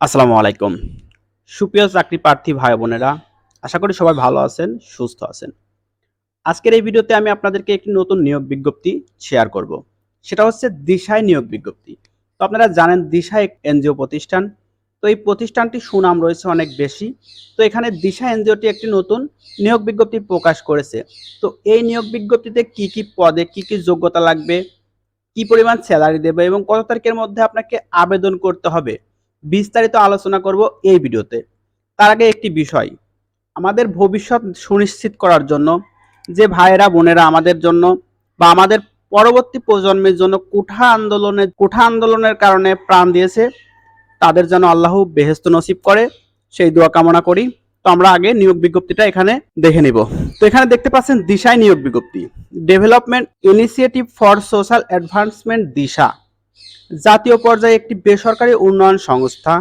আসসালামু আলাইকুম। সুপ্রিয় চাকরি প্রার্থী ভাই বোনেরা, আশা করি সবাই ভালো আছেন, সুস্থ আছেন। আজকের এই ভিডিওতে আমি আপনাদেরকে একটি নতুন নিয়োগ বিজ্ঞপ্তি শেয়ার করব। সেটা হচ্ছে দিশায় নিয়োগ বিজ্ঞপ্তি। তো আপনারা জানেন দিশা এক এনজিও প্রতিষ্ঠান। তো এই প্রতিষ্ঠানটি সুনাম রয়েছে অনেক বেশি। তো এখানে দিশা এনজিওটি একটি নতুন নিয়োগ বিজ্ঞপ্তি প্রকাশ করেছে। তো এই নিয়োগ বিজ্ঞপ্তিতে কি কি পদে কি কি যোগ্যতা লাগবে, কি পরিমাণ স্যালারি দেবে এবং কত তারিখের মধ্যে আপনাকে আবেদন করতে হবে বিস্তারিত আলোচনা করব এই ভিডিওতে। তার আগে একটি বিষয়, আমাদের ভবিষ্যৎ সুনিশ্চিত করার জন্য, যে ভাইয়েরা, বোনেরা আমাদের জন্য বা আমাদের পরবর্তী প্রজন্মের জন্য কুঠা আন্দোলনের কুঠা আন্দোলনের কারণে প্রাণ দিয়েছে, তাদের যেন আল্লাহ বেহেস্ত নসিব করে, সেই দোয়া কামনা করি। তো আমরা আগে নিয়োগ বিজ্ঞপ্তিটা এখানে দেখে নিব। তো এখানে দেখতে পাচ্ছেন দিশায় নিয়োগ বিজ্ঞপ্তি। Development initiative for social advancement Disha. জাতীয় পর্যায়ে একটি বেসরকারি উন্নয়ন সংস্থা।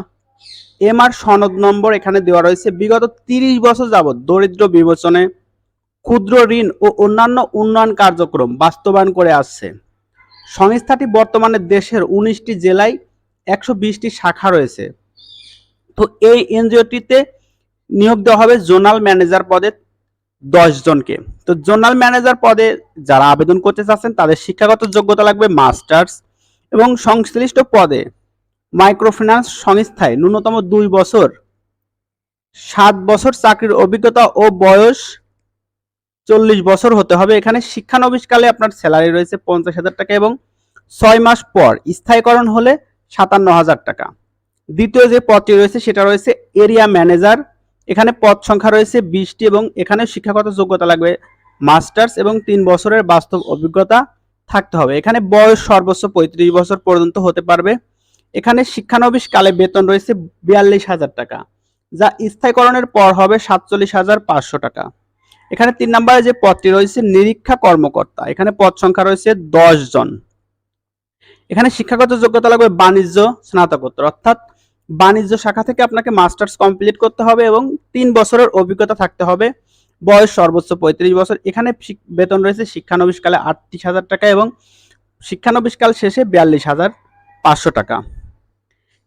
এমআর সনদ নম্বর এখানে দেওয়া রয়েছে। বিগত তিরিশ বছর যাবৎ দরিদ্র বিবেচনে ক্ষুদ্র ঋণ ও অন্যান্য উন্নয়ন কার্যক্রম বাস্তবায়ন করে আসছে। সংস্থাটি বর্তমানে দেশের উনিশটি জেলায় একশো বিশটি শাখা রয়েছে। তো এই এনজিওটিতে নিয়োগ দেওয়া হবে জোনাল ম্যানেজার পদে জনকে। তো জোনাল ম্যানেজার পদে যারা আবেদন করতে চাচ্ছেন, তাদের শিক্ষাগত যোগ্যতা লাগবে মাস্টার্স। এবং সংশ্লিষ্ট পদে মাইক্রোফিন্যান্স সংস্থায় ন্যূনতম দুই বছর, সাত বছর চাকরির অভিজ্ঞতা ও বয়স চল্লিশ বছর হতে হবে। এখানে শিক্ষানবিশকালে আপনার স্যালারি রয়েছে পঞ্চাশ হাজার টাকা এবং ছয় মাস পর স্থায়ীকরণ হলে সাতান্ন হাজার টাকা। দ্বিতীয় যে পদটি রয়েছে সেটা রয়েছে এরিয়া ম্যানেজার। এখানে পদ সংখ্যা রয়েছে বিশটি এবং এখানে শিক্ষাগত যোগ্যতা লাগবে মাস্টার্স এবং তিন বছরের বাস্তব অভিজ্ঞতা। থাকতে হবে। এখানে বয়স সর্বোচ্চ পঁয়ত্রিশ বছর পর্যন্ত হতে পারবে। এখানে শিক্ষানবিশ কালে বেতন রয়েছে বিয়াল্লিশ হাজার টাকা, যা স্থায়ীকরণের পর হবে সাতচল্লিশ হাজার পাঁচশো টাকা। এখানে তিন নম্বরে যে পদটি রয়েছে, নিরীক্ষা কর্মকর্তা। এখানে পদ সংখ্যা রয়েছে দশ জন। এখানে শিক্ষাগত যোগ্যতা লাগবে বাণিজ্য স্নাতকোত্তর, অর্থাৎ বাণিজ্য শাখা থেকে আপনাকে মাস্টার্স কমপ্লিট করতে হবে এবং তিন বছরের অভিজ্ঞতা থাকতে হবে। বয়স সর্বোচ্চ পঁয়ত্রিশ বছর। এখানে বেতন রয়েছে শিক্ষানবিশকালে আটত্রিশ হাজার টাকা এবং শিক্ষানবিশকাল শেষে বিয়াল্লিশ হাজার পাঁচশো টাকা।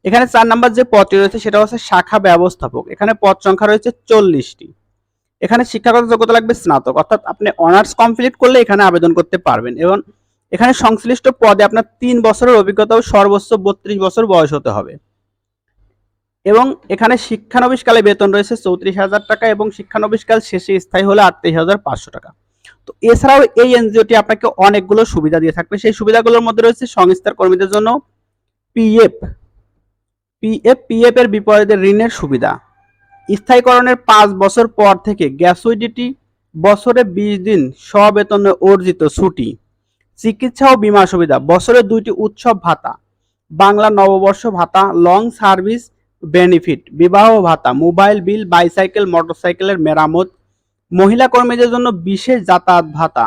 এখানে চার নাম্বার যে পদটি রয়েছে সেটা হচ্ছে শাখা ব্যবস্থাপক। এখানে পদ সংখ্যা রয়েছে চল্লিশটি। এখানে শিক্ষাগত যোগ্যতা লাগবে স্নাতক। অর্থাৎ আপনি অনার্স কমপ্লিট করলে এখানে আবেদন করতে পারবেন এবং এখানে সংশ্লিষ্ট পদে আপনার তিন বছরের অভিজ্ঞতা সর্বোচ্চ বত্রিশ বছর বয়স হতে হবে। এবং এখানে শিক্ষানবিশকালে বেতন রয়েছে চৌত্রিশ হাজার টাকা এবং শিক্ষানবিশকাল শেষে স্থায়ী হলে আটত্রিশ হাজার পাঁচশো টাকা। তো এছাড়াও এই এনজিওটি আপনাকে অনেকগুলো সুবিধা দিয়ে থাকবে। সেই সুবিধাগুলোর মধ্যে রয়েছে সংস্থার কর্মীদের জন্য পিএফ। পিএফ পিএফ এর বিপরীতে ঋণের সুবিধা। স্থায়ীকরণের পাঁচ বছর পর থেকে গ্যাসুইডিটি বছরে বিশ দিন স্ববেতনে অর্জিত ছুটি, চিকিৎসা ও বীমা সুবিধা, বছরে দুইটি উৎসব ভাতা, বাংলা নববর্ষ ভাতা লং সার্ভিস বেনিফিট বিবাহ ভাতা মোবাইল বিল বাইসাইকেল মোটরসাইকেলের মেরামত, মহিলা কর্মীদের জন্য বিশেষ যাতায়াত ভাতা,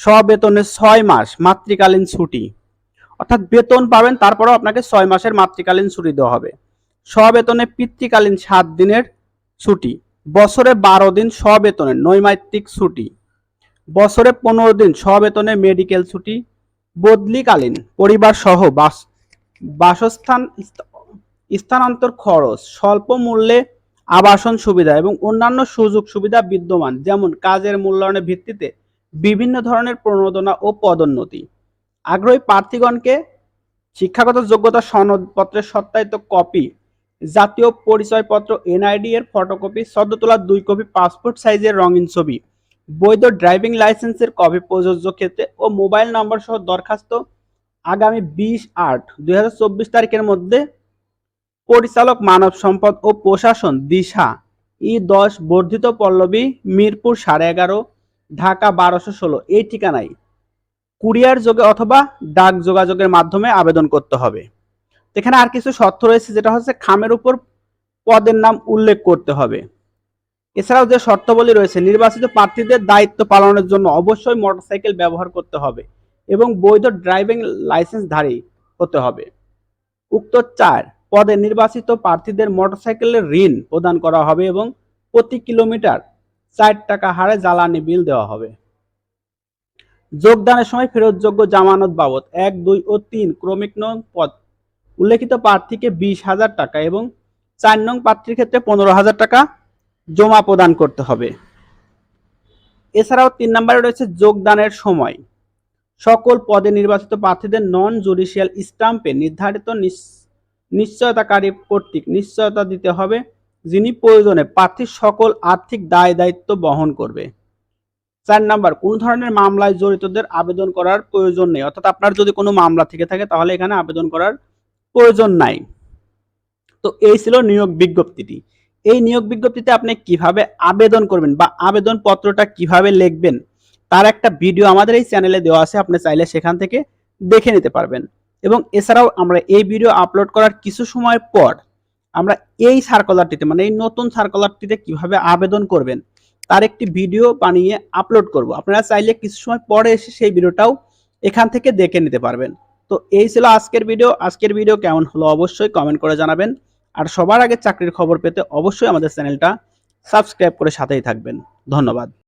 স্ববেতনে ছয় মাস মাতৃকালীন ছুটি। অর্থাৎ বেতন পাবেন, তারপরেও আপনাকে ছয় মাসের মাতৃকালীন ছুটি দেওয়া হবে। স্ববেতনে পিতৃকালীন সাত দিনের ছুটি, বছরে বারো দিন স্ববেতনে নৈমিত্তিক ছুটি, বছরে পনেরো দিন স্ববেতনে মেডিকেল ছুটি, বদলিকালীন পরিবার সহ বাস, বাসস্থান স্থানান্তর খরচ, স্বল্প মূল্যে আবাসন সুবিধা এবং অন্যান্য সুযোগ সুবিধা বিদ্যমান, যেমন কাজের মূল্যায়নের ভিত্তিতে বিভিন্ন ধরনের প্রণোদনা ও পদোন্নতি। আগ্রহী প্রার্থীগণকে শিক্ষাগত যোগ্যতা সনদপত্রের সত্যায়িত কপি, জাতীয় পরিচয়পত্র, এনআইডি এর ফটোকপি সদ্য তোলা দুই কপি, পাসপোর্ট সাইজের রঙিন ছবি, বৈধ ড্রাইভিং লাইসেন্সের কপি প্রযোজ্য ক্ষেত্রে ও মোবাইল নম্বর সহ দরখাস্ত আগামী বিশ আট দুই তারিখের মধ্যে পরিচালক মানব সম্পদ ও প্রশাসন দিশা। ই দশ বর্ধিত পল্লবী, মিরপুর সাড়ে এগারো, ঢাকা বারোশো ষোলো। এই ঠিকানায় কুরিয়ার যোগে অথবা ডাক যোগাযোগের মাধ্যমে আবেদন করতে হবে। এখানে আর কিছু শর্ত রয়েছে, যেটা হচ্ছে খামের উপর পদের নাম উল্লেখ করতে হবে। এছাড়াও যে শর্তাবলী রয়েছে, নির্বাচিত প্রার্থীদের দায়িত্ব পালনের জন্য অবশ্যই মোটরসাইকেল ব্যবহার করতে হবে এবং বৈধ ড্রাইভিং লাইসেন্সধারী হতে হবে। উক্ত চার পদে নির্বাচিত প্রার্থীদের মোটরসাইকেলের ঋণ প্রদান করা হবে এবং প্রতি কিলোমিটার চার টাকা হারে জ্বালানি বিল দেওয়া হবে। যোগদানের সময় ফেরতযোগ্য জামানত বাবদ এক, দুই ও তিন ক্রমিক নং পদ উল্লেখিত প্রার্থীকে বিশ হাজার টাকা এবং চার নং প্রার্থীর ক্ষেত্রে পনেরো হাজার টাকা জমা প্রদান করতে হবে। এছাড়াও তিন নম্বরে রয়েছে যোগদানের সময়। সকল পদে নির্বাচিত প্রার্থীদের নন জুডিশিয়াল স্টাম্পে নির্ধারিত নিশ্চয়তাকারী কর্তৃক নিশ্চয়তা দিতে হবে, যিনি প্রয়োজনে প্রার্থীর সকল আর্থিক দায় দায়িত্ব বহন করবে। চার নাম্বার, কোন ধরনের মামলায় জড়িতদের আবেদন করার প্রয়োজন নেই। অর্থাৎ আপনার যদি কোনো মামলা থেকে থাকে, তাহলে এখানে আবেদন করার প্রয়োজন নাই। তো এই ছিল নিয়োগ বিজ্ঞপ্তিটি। এই নিয়োগ বিজ্ঞপ্তিতে আপনি কীভাবে আবেদন করবেন বা আবেদন পত্রটা কীভাবে লিখবেন, তার একটা ভিডিও আমাদের এই চ্যানেলে দেওয়া আছে, আপনি চাইলে সেখান থেকে দেখে নিতে পারবেন। এবং এছাড়াও আমরা এই ভিডিও আপলোড করার কিছু সময় পর আমরা এই সার্কুলারটিতে মানে এই নতুন সার্কুলারটিতে কীভাবে আবেদন করবেন, তার একটি ভিডিও বানিয়ে আপলোড করব। আপনারা চাইলে কিছু সময় পরে এসে সেই ভিডিওটাও এখান থেকে দেখে নিতে পারবেন। তো এই ছিল আজকের ভিডিও আজকের ভিডিও কেমন হলো অবশ্যই কমেন্ট করে জানাবেন। আর সবার আগে চাকরির খবর পেতে অবশ্যই আমাদের চ্যানেলটা সাবস্ক্রাইব করে সাথেই থাকবেন। ধন্যবাদ।